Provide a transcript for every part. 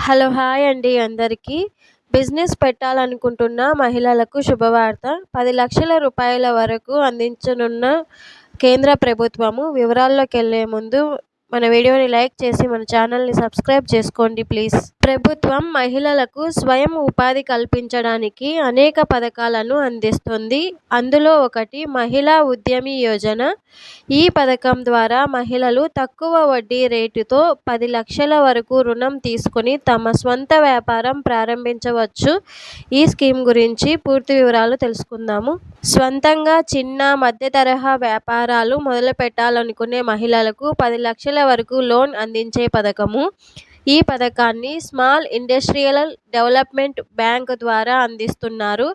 Hello hi అండి అందరికీ. Business పెట్టాలనుకుంటున్న మహిళలకు శుభవార్త. పది లక్షల రూపాయల వరకు అందించనున్న కేంద్ర ప్రభుత్వము వివరాల్లోకి వెళ్ళే ముందు మన వీడియోని లైక్ చేసి మన ఛానల్ని సబ్స్క్రైబ్ చేసుకోండి ప్లీజ్. ప్రభుత్వం మహిళలకు స్వయం ఉపాధి కల్పించడానికి అనేక పథకాలను అందిస్తుంది. అందులో ఒకటి మహిళా ఉద్యమి యోజన. ఈ పథకం ద్వారా మహిళలు తక్కువ వడ్డీ రేటుతో పది లక్షల వరకు రుణం తీసుకుని తమ స్వంత వ్యాపారం ప్రారంభించవచ్చు. ఈ స్కీమ్ గురించి పూర్తి వివరాలు తెలుసుకుందాము. స్వంతంగా చిన్న మధ్య తరహా వ్యాపారాలు మొదలు పెట్టాలనుకునే మహిళలకు పది లక్షల వరకు లోన్ అందించే పథకము. ఈ పథకాన్ని స్మాల్ ఇండస్ట్రియల్ డెవలప్మెంట్ బ్యాంక్ ద్వారా అందిస్తున్నారు.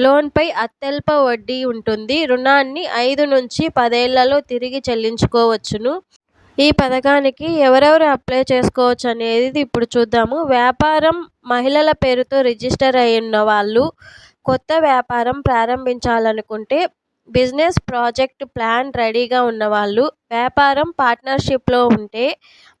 లోన్పై అత్యల్ప వడ్డీ ఉంటుంది. రుణాన్ని ఐదు నుంచి పదేళ్ళలో తిరిగి చెల్లించుకోవచ్చును. ఈ పథకానికి ఎవరెవరు అప్లై చేసుకోవచ్చు అనేది ఇప్పుడు చూద్దాము. వ్యాపారం మహిళల పేరుతో రిజిస్టర్ అయి ఉన్న వాళ్ళు కొత్త వ్యాపారం ప్రారంభించాలనుకుంటే బిజినెస్ ప్రాజెక్ట్ ప్లాన్ రెడీగా ఉన్నవాళ్ళు వ్యాపారం పార్ట్నర్షిప్లో ఉంటే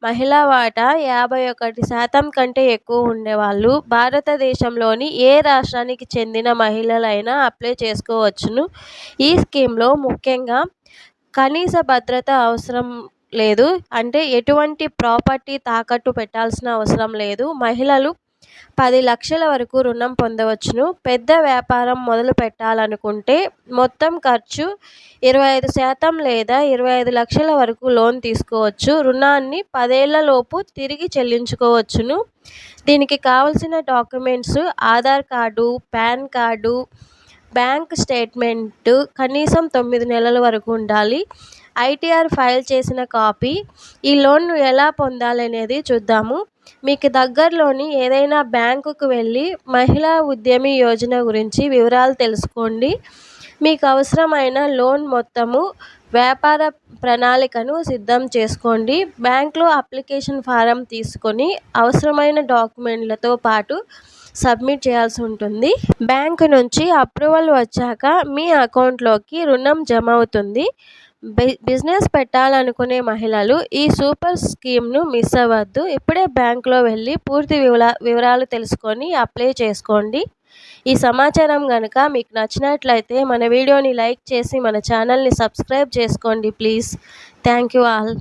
మహిళా వాటా యాభై ఒకటి శాతం కంటే ఎక్కువ ఉండేవాళ్ళు. భారతదేశంలోని ఏ రాష్ట్రానికి చెందిన మహిళలైనా అప్లై చేసుకోవచ్చును. ఈ స్కీమ్లో ముఖ్యంగా కనీస భద్రత అవసరం లేదు. అంటే ఎటువంటి ప్రాపర్టీ తాకట్టు పెట్టాల్సిన అవసరం లేదు. మహిళలు పది లక్షల వరకు రుణం పొందవచ్చును. పెద్ద వ్యాపారం మొదలు పెట్టాలనుకుంటే మొత్తం ఖర్చు ఇరవై ఐదు శాతం లేదా ఇరవై ఐదు లక్షల వరకు లోన్ తీసుకోవచ్చు. రుణాన్ని పదేళ్ళలోపు తిరిగి చెల్లించుకోవచ్చును. దీనికి కావలసిన documents Aadhaar card PAN card bank statement కనీసం తొమ్మిది నెలల వరకు ఉండాలి. ఐటీఆర్ ఫైల్ చేసిన కాపీ. ఈ లోన్ను ఎలా పొందాలనేది చూద్దాము. మీకు దగ్గరలోని ఏదైనా బ్యాంకుకు వెళ్ళి మహిళా ఉద్యమి యోజన గురించి వివరాలు తెలుసుకోండి. మీకు అవసరమైన లోన్ మొత్తము వ్యాపార ప్రణాళికను సిద్ధం చేసుకోండి. బ్యాంక్లో అప్లికేషన్ ఫారం తీసుకొని అవసరమైన డాక్యుమెంట్లతో పాటు సబ్మిట్ చేయాల్సి ఉంటుంది. బ్యాంకు నుంచి అప్రూవల్ వచ్చాక మీ అకౌంట్లోకి రుణం జమ అవుతుంది. బిజినెస్ పెట్టాలనుకునే మహిళలు ఈ సూపర్ స్కీమ్ను మిస్ అవ్వద్దు. ఇప్పుడే బ్యాంకులో వెళ్ళి పూర్తి వివరా వివరాలు తెలుసుకొని అప్లై చేసుకోండి. ఈ సమాచారం కనుక మీకు నచ్చినట్లయితే మన వీడియోని లైక్ చేసి మన ఛానల్ని సబ్స్క్రైబ్ చేసుకోండి ప్లీజ్. Thank you all.